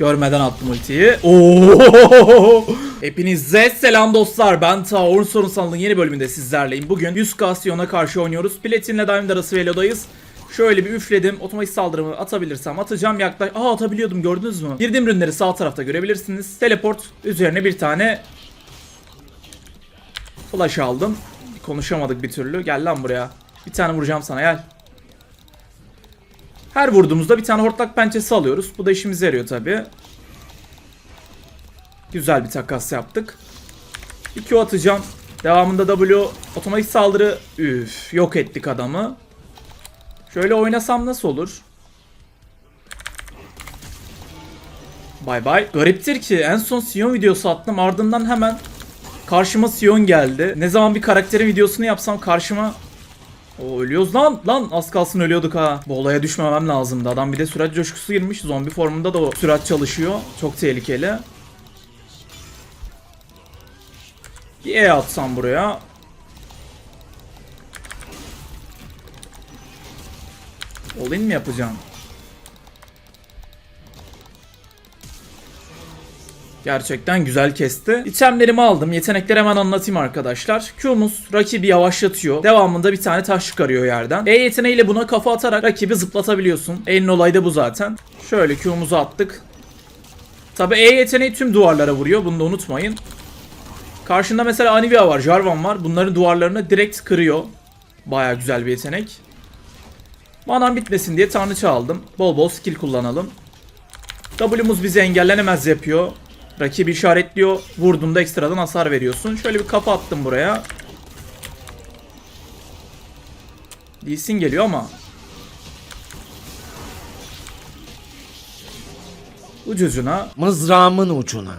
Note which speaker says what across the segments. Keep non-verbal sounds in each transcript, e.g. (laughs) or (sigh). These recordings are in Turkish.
Speaker 1: Görmeden attım ultiyi. Oo! Hepinize selam dostlar. Ben Ta Orun Sorunsal'ın yeni bölümünde sizlerleyim. Bugün 100 Kasyon'a karşı oynuyoruz. Platin'le Diamond arası Velo'dayız. Şöyle bir üfledim. Otomatik saldırımı atabilirsem atacağım. Yaklaş... Aa atabiliyordum gördünüz mü? Girdiğim ürünleri sağ tarafta görebilirsiniz. Teleport üzerine bir tane flash aldım. Konuşamadık bir türlü. Gel lan buraya. Bir tane vuracağım sana gel. Her vurduğumuzda bir tane hortlak pençesi alıyoruz. Bu da işimize yarıyor tabi. Güzel bir takas yaptık. 2 atacağım. Devamında W otomatik saldırı. Üf, yok ettik adamı. Şöyle oynasam nasıl olur? Bay bay. Gariptir ki en son Sion videosu attım ardından hemen karşıma Sion geldi. Ne zaman bir karakterin videosunu yapsam karşıma o ölüyoruz lan. Lan az kalsın ölüyorduk ha. Bu olaya düşmemem lazımdı. Adam bir de sürat coşkusu girmiş. Zombi formunda da o sürat çalışıyor. Çok tehlikeli. Bir E atsam buraya. All-in mi yapacağım? Gerçekten güzel kesti. İtemlerimi aldım. Yetenekleri hemen anlatayım arkadaşlar. Q'muz rakibi yavaşlatıyor. Devamında bir tane taş çıkarıyor yerden. E yeteneğiyle buna kafa atarak rakibi zıplatabiliyorsun. En olayı da bu zaten. Şöyle Q'muzu attık. Tabi E yeteneği tüm duvarlara vuruyor. Bunu da unutmayın. Karşında mesela Anivia var, Jarvan var. Bunların duvarlarını direkt kırıyor. Baya güzel bir yetenek. Manam bitmesin diye tanrıça aldım. Bol bol skill kullanalım. W'muz bizi engellenemez yapıyor. Rakibi işaretliyor. Vurduğunda ekstradan hasar veriyorsun. Şöyle bir kafa attım buraya. Lee geliyor ama. Ucucuna.
Speaker 2: Mızrağımın ucuna.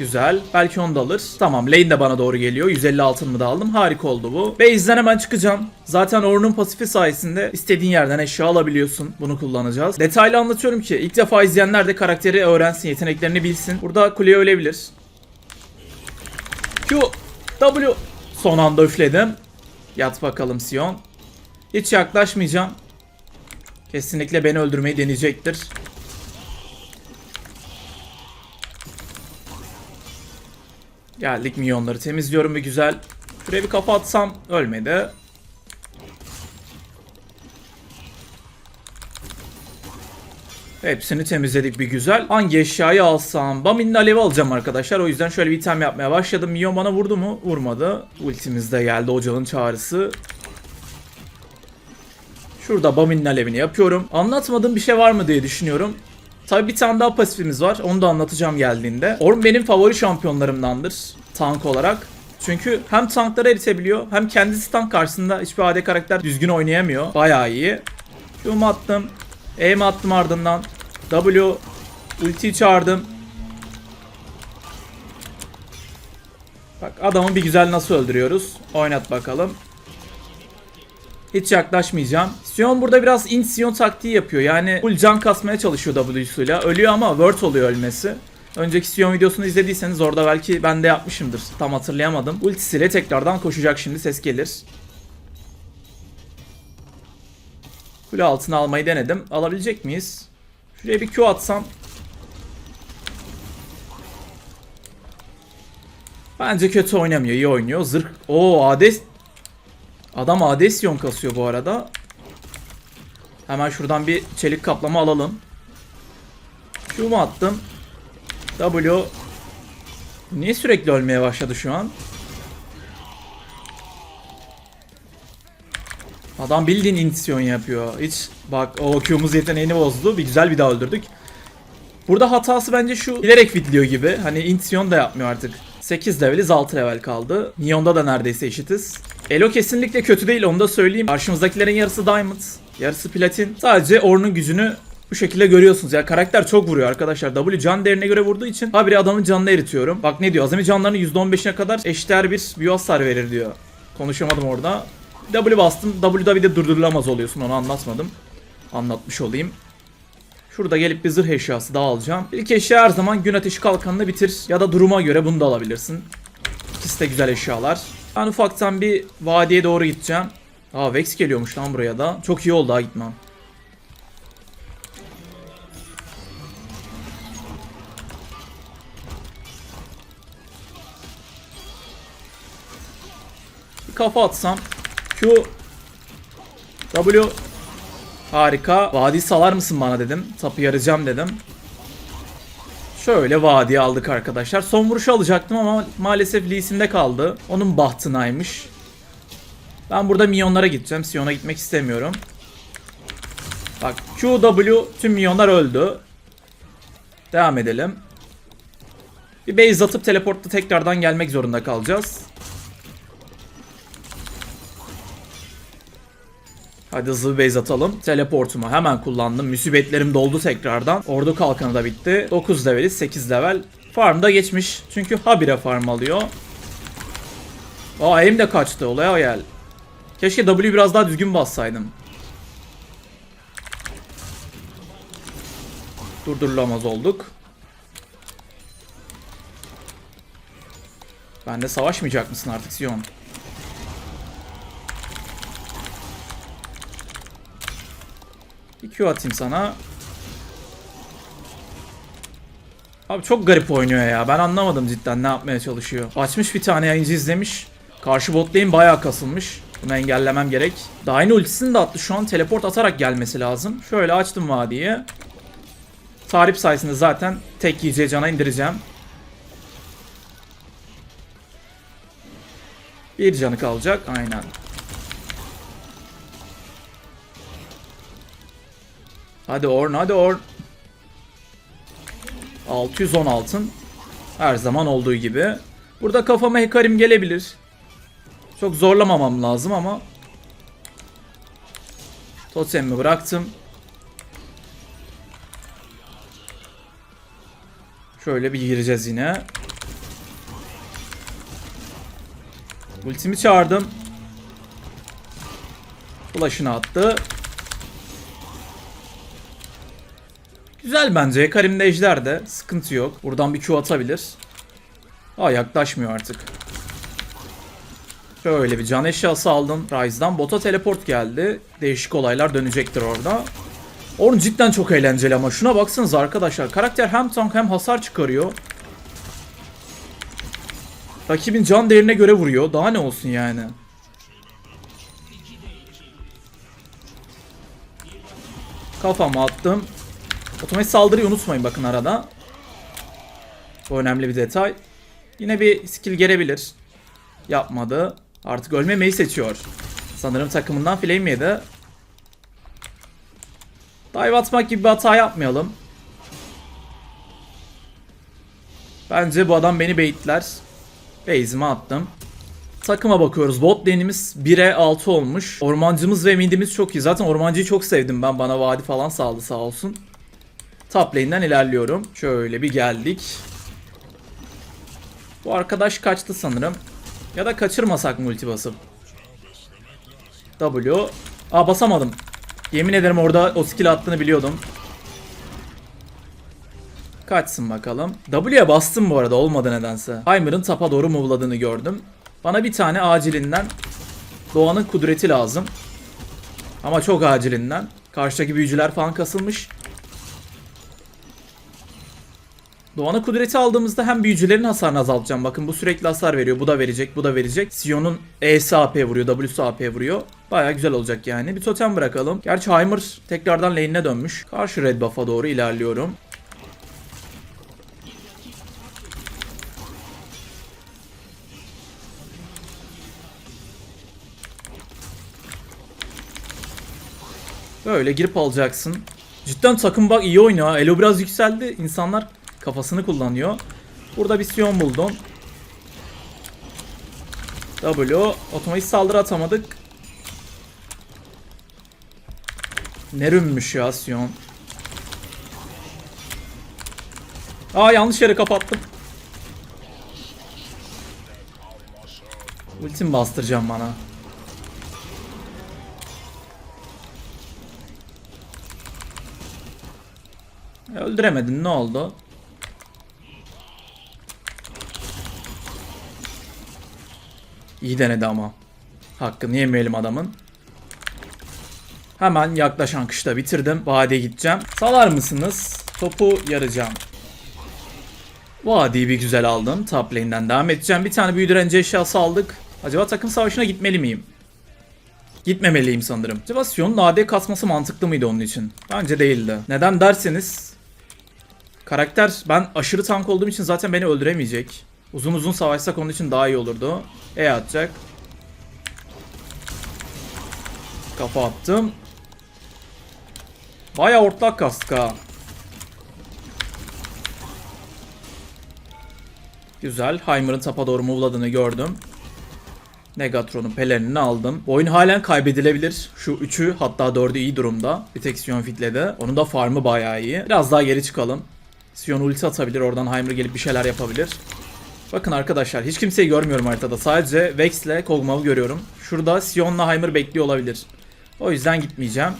Speaker 1: Güzel. Belki onu da alır. Tamam lane de bana doğru geliyor. 150 altınımı da aldım. Harika oldu bu. Base'den hemen çıkacağım. Zaten Ornn'un pasifi sayesinde istediğin yerden eşya alabiliyorsun. Bunu kullanacağız. Detaylı anlatıyorum ki ilk defa izleyenler de karakteri öğrensin, yeteneklerini bilsin. Burada kuleye ölebilir. Q, W. Son anda üfledim. Yat bakalım Sion. Hiç yaklaşmayacağım. Kesinlikle beni öldürmeyi deneyecektir. Geldik milyonları temizliyorum bir güzel. Şuraya bir kafa atsam ölmedi. Hepsini temizledik bir güzel. Hangi eşyayı alsam? Bamin'in alevi alacağım arkadaşlar. O yüzden şöyle bir item yapmaya başladım. Milyon bana vurdu mu? Vurmadı. Ultimiz de geldi ocağın çağrısı. Şurada Bamin'in alevini yapıyorum. Anlatmadığım bir şey var mı diye düşünüyorum. Tabi bir tane daha pasifimiz var. Onu da anlatacağım geldiğinde. Orm benim favori şampiyonlarımdandır. Tank olarak. Çünkü hem tankları eritebiliyor hem kendisi tank karşısında hiçbir AD karakter düzgün oynayamıyor. Bayağı iyi. Q'mu attım. E'mi attım ardından. W. Ultiyi çağırdım. Bak adamı bir güzel nasıl öldürüyoruz. Oynat bakalım. Hiç yaklaşmayacağım. Sion burada biraz int Sion taktiği yapıyor. Yani full can kasmaya çalışıyor W'suyla. Ölüyor ama word oluyor ölmesi. Önceki Sion videosunu izlediyseniz orada belki ben de yapmışımdır. Tam hatırlayamadım. Ultisiyle tekrardan koşacak şimdi ses gelir. Kule altına almayı denedim. Alabilecek miyiz? Şuraya bir Q atsam. Bence kötü oynamıyor. iyi oynuyor. Zırh. Oo Hades Adam Adesyon kasıyor bu arada. Hemen şuradan bir çelik kaplama alalım. Q'mu attım. W. Niye sürekli ölmeye başladı şu an? Adam bildiğin intisyon yapıyor. Hiç bak o Q'muz yeteneğini bozdu. Bir güzel bir daha öldürdük. Burada hatası bence şu bilerek vidliyor gibi. Hani intisyon da yapmıyor artık. 8 leveliz 6 level kaldı. Neon'da da neredeyse eşitiz. Elo kesinlikle kötü değil onu da söyleyeyim. Karşımızdakilerin yarısı Diamond, yarısı Platin. Sadece Ornn'un gücünü bu şekilde görüyorsunuz. Ya karakter çok vuruyor arkadaşlar. W can değerine göre vurduğu için habire adamın canını eritiyorum. Bak ne diyor? Azami canlarının %15'ine kadar eşdeğer bir büyü hasar verir diyor. Konuşamadım orada. W bastım. W'da bir de durdurulamaz oluyorsun onu anlatmadım. Anlatmış olayım. Şurada gelip bir zırh eşyası daha alacağım. İlk eşya her zaman gün ateşi kalkanını bitir. Ya da duruma göre bunu da alabilirsin. İkisi de güzel eşyalar. Ben ufaktan bir vadiye doğru gideceğim. Aa Vex geliyormuş lan buraya da. Çok iyi oldu ha gitmem. Bir kafa atsam. Q. W. Harika. Vadi salar mısın bana dedim. Tapı yarayacağım dedim. Şöyle vadi aldık arkadaşlar. Son vuruşu alacaktım ama maalesef Lee Sin'de kaldı. Onun bahtınaymış. Ben burada minyonlara gideceğim. Sion'a gitmek istemiyorum. Bak QW tüm minyonlar öldü. Devam edelim. Bir base atıp teleportla tekrardan gelmek zorunda kalacağız. Hadi hızlı bir base atalım. Teleportumu hemen kullandım. Müsibetlerim doldu tekrardan. Ordu kalkanı da bitti. 9 leveli 8 level. Farm da geçmiş. Çünkü habire farm alıyor. Aa aim de kaçtı. Olaya gel. Keşke W biraz daha düzgün bassaydım. Durdurulamaz olduk. Ben de savaşmayacak mısın artık Sion? Q atayım sana. Abi çok garip oynuyor ya. Ben anlamadım cidden ne yapmaya çalışıyor. Açmış bir tane yayıncı izlemiş. Karşı bot lane bayağı kasılmış. Bunu engellemem gerek. Yeni ultisini de attı. Şu an teleport atarak gelmesi lazım. Şöyle açtım vadiyi. Tarip sayesinde zaten tek yiyeceği cana indireceğim. Bir canı kalacak. Aynen. Hadi Orn, hadi Orn. 610 altın. Her zaman olduğu gibi. Burada kafama Hekarim gelebilir. Çok zorlamamam lazım ama. Totemimi bıraktım. Şöyle bir gireceğiz yine. Ultimi çağırdım. Flash'ını attı. Güzel bence. Karim'de ejder de. Sıkıntı yok. Buradan bir Q atabilir. Aa yaklaşmıyor artık. Şöyle bir can eşyası aldım. Rise'dan bota teleport geldi. Değişik olaylar dönecektir orada. Orun cidden çok eğlenceli ama şuna baksanız arkadaşlar. Karakter hem tank hem hasar çıkarıyor. Rakibin can değerine göre vuruyor. Daha ne olsun yani. Kafama attım. Otomatik saldırıyı unutmayın bakın arada. Bu önemli bir detay. Yine bir skill gelebilir. Yapmadı. Artık ölmemeyi seçiyor. Sanırım takımından flame yedi. Dive atmak gibi bir hata yapmayalım. Bence bu adam beni baitler. Base'ime attım. Takıma bakıyoruz. Bot lane'imiz 1'e 6 olmuş. Ormancımız ve midimiz çok iyi. Zaten ormancıyı çok sevdim ben. Bana vadi falan sağladı sağ olsun. Top lane'den ilerliyorum. Şöyle bir geldik. Bu arkadaş kaçtı sanırım. Ya da kaçırmasak multi basıp. W. Aa basamadım. Yemin ederim orada o skill attığını biliyordum. Kaçsın bakalım. W'ye bastım bu arada olmadı nedense. Heimer'ın tapa doğru move'ladığını gördüm. Bana bir tane acilinden Doğan'ın kudreti lazım. Ama çok acilinden. Karşıdaki büyücüler falan kasılmış. Doğan'a kudreti aldığımızda hem büyücülerin hasarını azaltacağım. Bakın bu sürekli hasar veriyor. Bu da verecek, bu da verecek. Sion'un E'si AP vuruyor, W'su AP vuruyor. Baya güzel olacak yani. Bir totem bırakalım. Gerçi Heimer tekrardan lane'ine dönmüş. Karşı red buff'a doğru ilerliyorum. Böyle girip alacaksın. Cidden takım bak iyi oynuyor. Elo biraz yükseldi. İnsanlar kafasını kullanıyor. Burada bir Sion buldum. W. Otomatik saldırı atamadık. Nerümmüş ya Sion. Aa yanlış yere kapattım. Ultim bastıracağım bana. Öldüremedin ne oldu? İyi denedi ama. Hakkını yemeyelim adamın. Hemen yaklaşan kışta bitirdim. Vadiye gideceğim. Salar mısınız? Topu yarayacağım. Vadiyi bir güzel aldım. Top lane'den devam edeceğim. Bir tane büyü direnci eşyası aldık. Acaba takım savaşına gitmeli miyim? Gitmemeliyim sanırım. Acaba Sion'un AD kasması mantıklı mıydı onun için? Bence değildi. Neden derseniz karakter ben aşırı tank olduğum için zaten beni öldüremeyecek. Uzun uzun savaşsak onun için daha iyi olurdu. E atacak. Kafa attım. Baya ortak kastık ha. Güzel. Heimer'ın tapa doğru move'ladığını gördüm. Negatron'un pelerinini aldım. Bu oyun halen kaybedilebilir. Şu 3'ü hatta 4'ü iyi durumda. Bir tek Sion fitledi. Onun da farmı bayağı iyi. Biraz daha geri çıkalım. Sion ulti atabilir. Oradan Heimer gelip bir şeyler yapabilir. Bakın arkadaşlar hiç kimseyi görmüyorum haritada. Sadece Vex ile Kog'Maw'u görüyorum. Şurada Sion'la Heimer bekliyor olabilir. O yüzden gitmeyeceğim.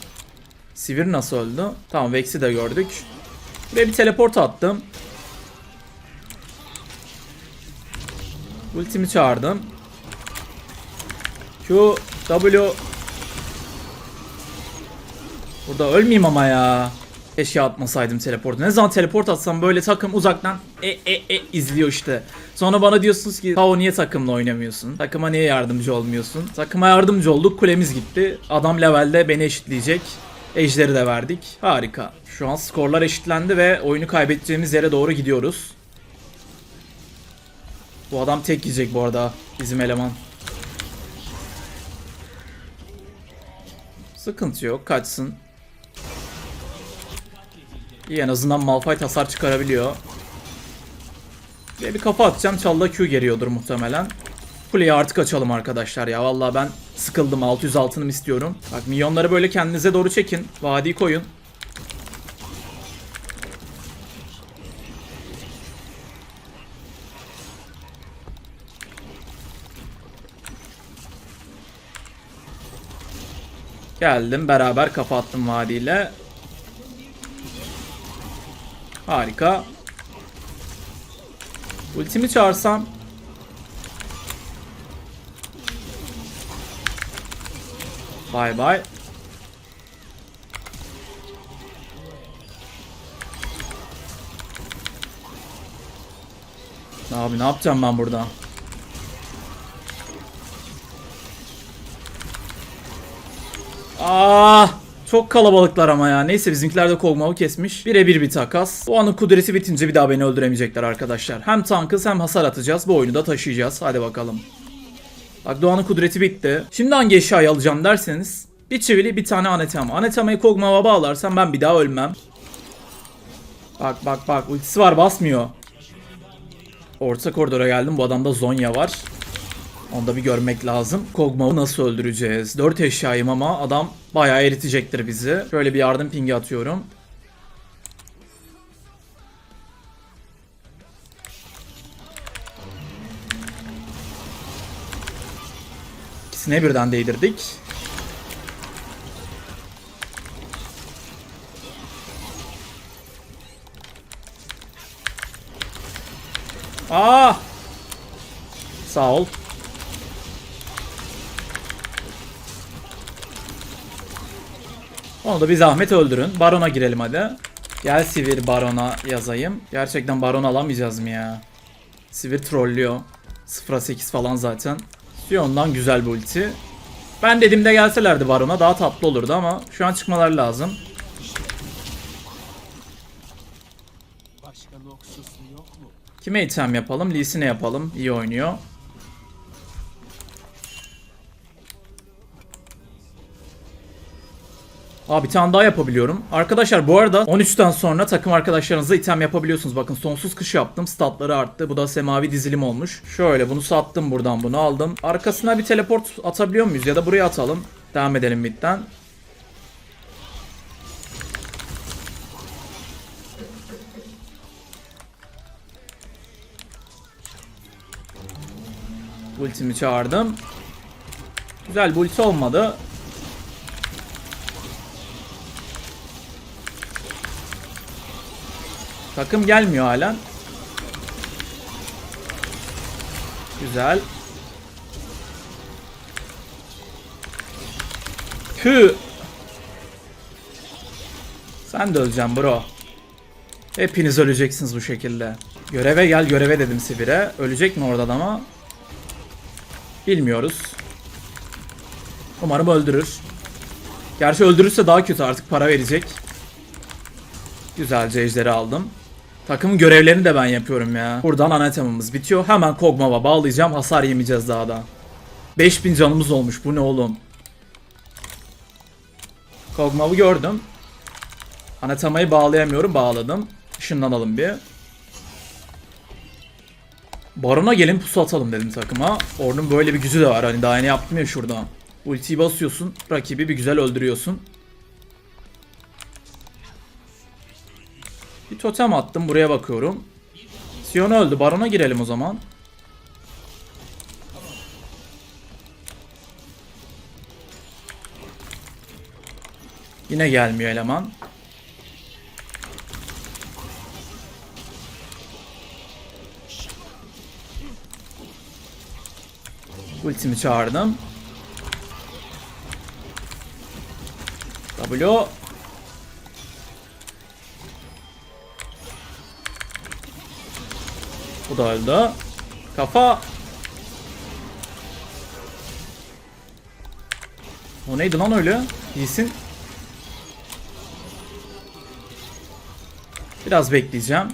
Speaker 1: Sivir nasıl öldü? Tamam Vex'i de gördük. Buraya bir teleport attım. Ultimi çağırdım. Q, W. Burada ölmeyeyim ama ya. Keşke atmasaydım teleport. Ne zaman teleport atsam böyle takım uzaktan e e e izliyor işte. Sonra bana diyorsunuz ki Tao niye takımla oynamıyorsun? Takıma niye yardımcı olmuyorsun? Takıma yardımcı olduk kulemiz gitti. Adam levelde beni eşitleyecek. Ejderi de verdik. Harika. Şu an skorlar eşitlendi ve oyunu kaybedeceğimiz yere doğru gidiyoruz. Bu adam tek yiyecek bu arada bizim eleman. Sıkıntı yok kaçsın. İyi en azından Malphite hasar çıkarabiliyor. Ve bir kafa atacağım çalda Q geliyordur muhtemelen. Kuleyi artık açalım arkadaşlar ya. Vallahi ben sıkıldım 600 altınım istiyorum. Bak milyonları böyle kendinize doğru çekin. Vadi koyun. Geldim beraber kafa attım vadiyle. Harika. Ultimi çağırsam. Bay bay. Abi ne yapacağım ben burada? Ah! Çok kalabalıklar ama ya. Neyse bizimkiler de Kog'Maw'u kesmiş. Birebir bir takas. Bu anın kudreti bitince bir daha beni öldüremeyecekler arkadaşlar. Hem tankız hem hasar atacağız. Bu oyunu da taşıyacağız. Hadi bakalım. Bak Doğan'ın kudreti bitti. Şimdi hangi eşyayı alacağım derseniz. Bir çivili bir tane anetama. Anetama'yı Kog'Maw'a bağlarsam ben bir daha ölmem. Bak bak bak ultisi var basmıyor. Orta koridora geldim. Bu adamda Zonya var. Onu da bir görmek lazım. Kog'Maw'u nasıl öldüreceğiz? 4 eşyayım ama adam bayağı eritecektir bizi. Şöyle bir yardım pingi atıyorum. İkisine birden değdirdik. Aa! Sağ ol. Onu da bir zahmet öldürün. Barona girelim hadi. Gel Sivir Baron'a yazayım. Gerçekten Baron alamayacağız mı ya? Sivir trollüyor. 0'a 8 falan zaten. Sion'dan güzel bir ulti. Ben dediğimde gelselerdi Baron'a daha tatlı olurdu ama şu an çıkmaları lazım. Kime item yapalım? Lee Sin'e yapalım. İyi oynuyor. Aa bir tane daha yapabiliyorum. Arkadaşlar bu arada 13'ten sonra takım arkadaşlarınızla item yapabiliyorsunuz. Bakın sonsuz kış yaptım. Statları arttı. Bu da semavi dizilim olmuş. Şöyle bunu sattım buradan bunu aldım. Arkasına bir teleport atabiliyor muyuz? Ya da buraya atalım. Devam edelim midden. Ultimi çağırdım. Güzel bir ulti olmadı. Takım gelmiyor halen. Güzel. Hü. Sen de öleceksin bro. Hepiniz öleceksiniz bu şekilde. Göreve gel göreve dedim Sibir'e. Ölecek mi orada ama? Bilmiyoruz. Umarım öldürür. Gerçi öldürürse daha kötü artık para verecek. Güzelce ejderi aldım. Takımın görevlerini de ben yapıyorum ya. Buradan anatemamız bitiyor. Hemen Kog'Maw'a bağlayacağım. Hasar yemeyeceğiz daha da. 5000 canımız olmuş. Bu ne oğlum? Kog'Maw'u gördüm. Anatemayı bağlayamıyorum. Bağladım. Işınlanalım bir. Barona gelin pusu atalım dedim takıma. Ornun böyle bir gücü de var. Hani daha yeni yaptım ya şurada. Ultiyi basıyorsun. Rakibi bir güzel öldürüyorsun. Bir totem attım. Buraya bakıyorum. Sion öldü. Barona girelim o zaman. Yine gelmiyor eleman. Ultimi çağırdım. W. Bu da öldü. Kafa. O neydi lan öyle? İyisin. Biraz bekleyeceğim.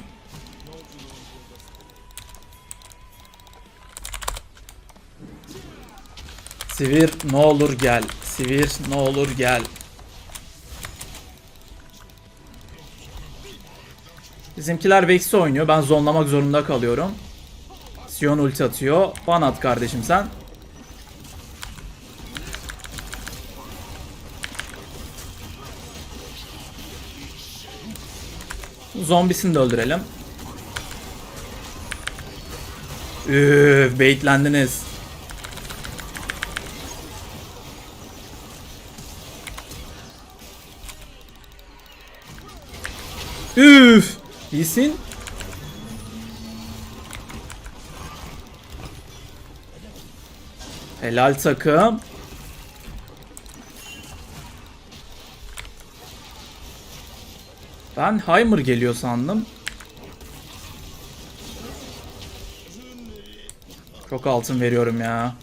Speaker 1: Sivir ne olur gel. Sivir ne olur gel. Bizimkiler Vex'i oynuyor. Ben zonlamak zorunda kalıyorum. Sion ulti atıyor. Ban at kardeşim sen. Zombisini de öldürelim. Üf, baitlendiniz. İyisin. Helal takım. Ben Heimer geliyor sandım. Çok altın veriyorum ya.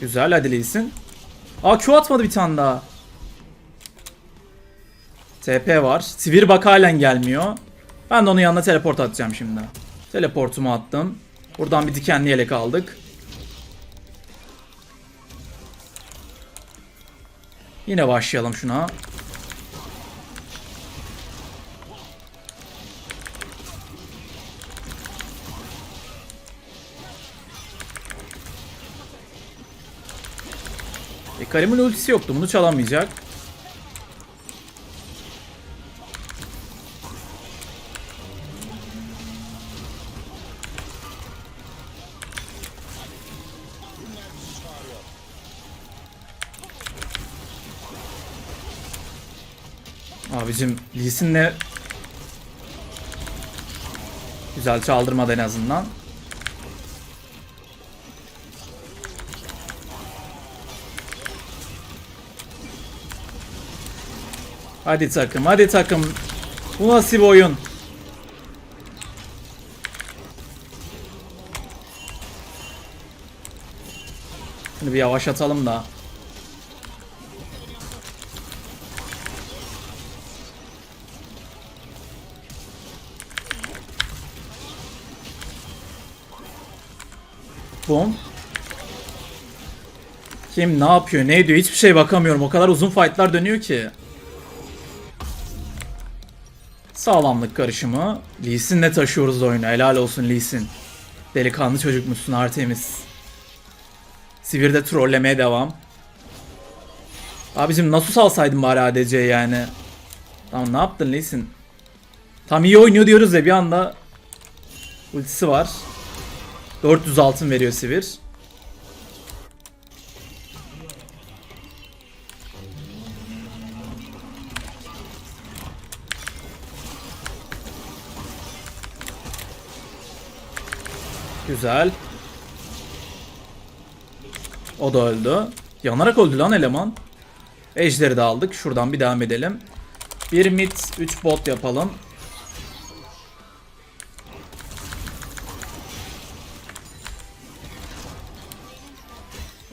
Speaker 1: Güzel hadi iyisin. Aa Q atmadı bir tane daha. TP var. Sivir bak halen gelmiyor. Ben de onun yanına teleport atacağım şimdi. Teleportumu attım. Buradan bir dikenli yelek aldık. Yine başlayalım şuna. E Karim'in ultisi yoktu. Bunu çalamayacak. Abicim Lee Sin'le Güzel çaldırmadı en azından. Hadi takım, hadi takım. Bu nasıl bir oyun? Şimdi bir yavaşlatalım da. Bom. Kim ne yapıyor, ne ediyor hiçbir şey bakamıyorum. O kadar uzun fightlar dönüyor ki. Sağlamlık karışımı. Lee Sin'le taşıyoruz oyunu. Helal olsun Lee Sin. Delikanlı çocukmuşsun Artemis. Sivir'de trollemeye devam. Abicim Nasus alsaydın bari ADC yani. Tamam ne yaptın Lee Sin? Tam iyi oynuyor diyoruz ya bir anda ultisi var. 400 altın veriyor Sivir. Güzel. O da öldü. Yanarak öldü lan eleman. Ejderi de aldık. Şuradan bir devam edelim. Bir mid, 3 bot yapalım.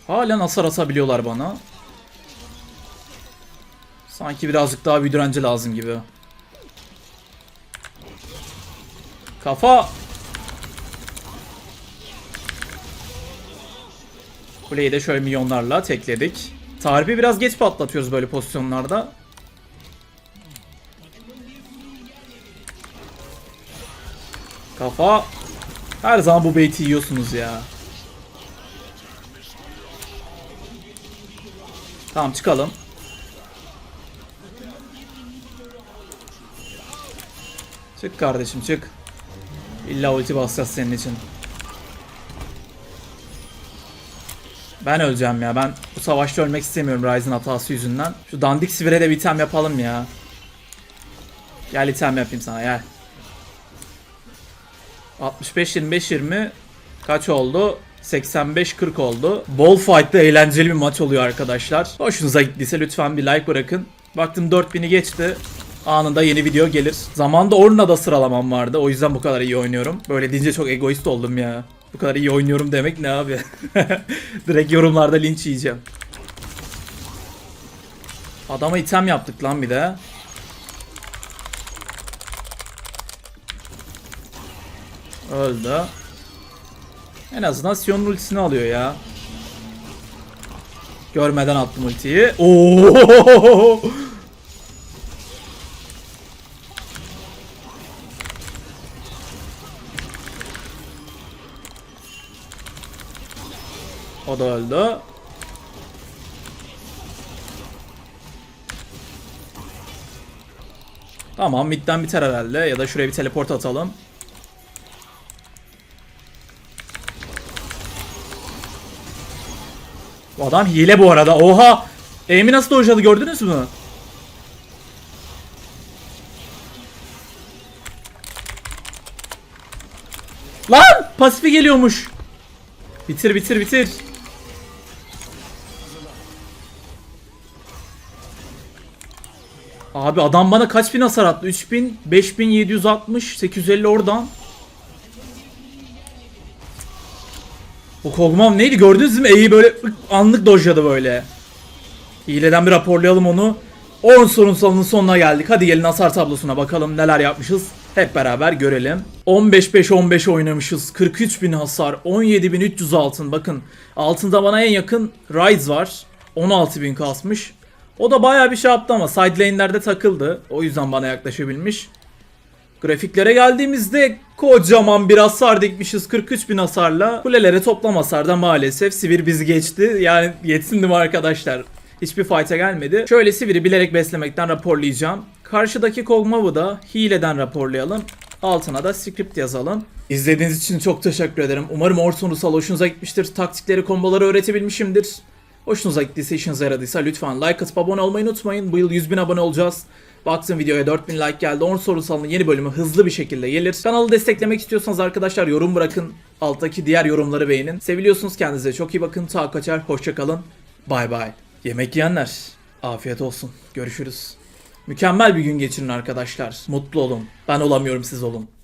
Speaker 1: Halen hasar atabiliyorlar bana. Sanki birazcık daha bir direnci lazım gibi. Kafa. Kuleyi de şöyle milyonlarla tekledik. Tarifi biraz geç patlatıyoruz böyle pozisyonlarda. Kafa. Her zaman bu bait'i yiyorsunuz ya. Tamam çıkalım. Çık kardeşim çık. İlla ulti basacağız senin için. Ben öleceğim ya. Ben bu savaşta ölmek istemiyorum Ryzen hatası yüzünden. Şu dandik sivire de bir item yapalım ya. Gel item yapayım sana gel. 65 25 20 kaç oldu? 85-40 oldu. Ball fight'ta eğlenceli bir maç oluyor arkadaşlar. Hoşunuza gittiyse lütfen bir like bırakın. Baktım 4000'i geçti. Anında yeni video gelir. Zamanda Ornna'da sıralamam vardı. O yüzden bu kadar iyi oynuyorum. Böyle deyince çok egoist oldum ya. Bu kadar iyi oynuyorum demek ne abi? (laughs) Direkt yorumlarda linç yiyeceğim. Adama item yaptık lan bir de. Öldü. En azından Sion'un ultisini alıyor ya. Görmeden attım ultiyi. Oo! O da öldü. Tamam midden biter herhalde ya da şuraya bir teleport atalım. Bu adam hile bu arada. Oha! Aim'i nasıl dojladı gördünüz mü? Lan! Pasifi geliyormuş. Bitir bitir bitir. Abi adam bana kaç bin hasar attı? 3000, 5760, 850 oradan. O Kog'Maw neydi gördünüz mü? E'yi böyle ık, anlık dojladı böyle. Hileden bir raporlayalım onu. 10 sorunsalının sonuna geldik. Hadi gelin hasar tablosuna bakalım neler yapmışız. Hep beraber görelim. 15-5-15 oynamışız. 43 bin hasar. 17.300 altın. Bakın altında bana en yakın Rise var. 16 bin kasmış. O da bayağı bir şey yaptı ama side lane'lerde takıldı. O yüzden bana yaklaşabilmiş. Grafiklere geldiğimizde kocaman bir hasar dikmişiz 43 bin hasarla. Kulelere toplam hasarda maalesef Sivir bizi geçti. Yani yetsin mi arkadaşlar? Hiçbir fight'a gelmedi. Şöyle Sivir'i bilerek beslemekten raporlayacağım. Karşıdaki Kog'Maw'u da hileden raporlayalım. Altına da script yazalım. İzlediğiniz için çok teşekkür ederim. Umarım Ortonusal hoşunuza gitmiştir. Taktikleri, komboları öğretebilmişimdir. Hoşunuza gittiyse, işinize yaradıysa lütfen like atıp abone olmayı unutmayın. Bu yıl 100 bin abone olacağız. Baktım videoya 4000 like geldi. 10 sorusalının yeni bölümü hızlı bir şekilde gelir. Kanalı desteklemek istiyorsanız arkadaşlar yorum bırakın. Alttaki diğer yorumları beğenin. Seviliyorsunuz kendinize çok iyi bakın. Ta kaçar. Hoşçakalın. Bay bay. Yemek yiyenler. Afiyet olsun. Görüşürüz. Mükemmel bir gün geçirin arkadaşlar. Mutlu olun. Ben olamıyorum siz olun.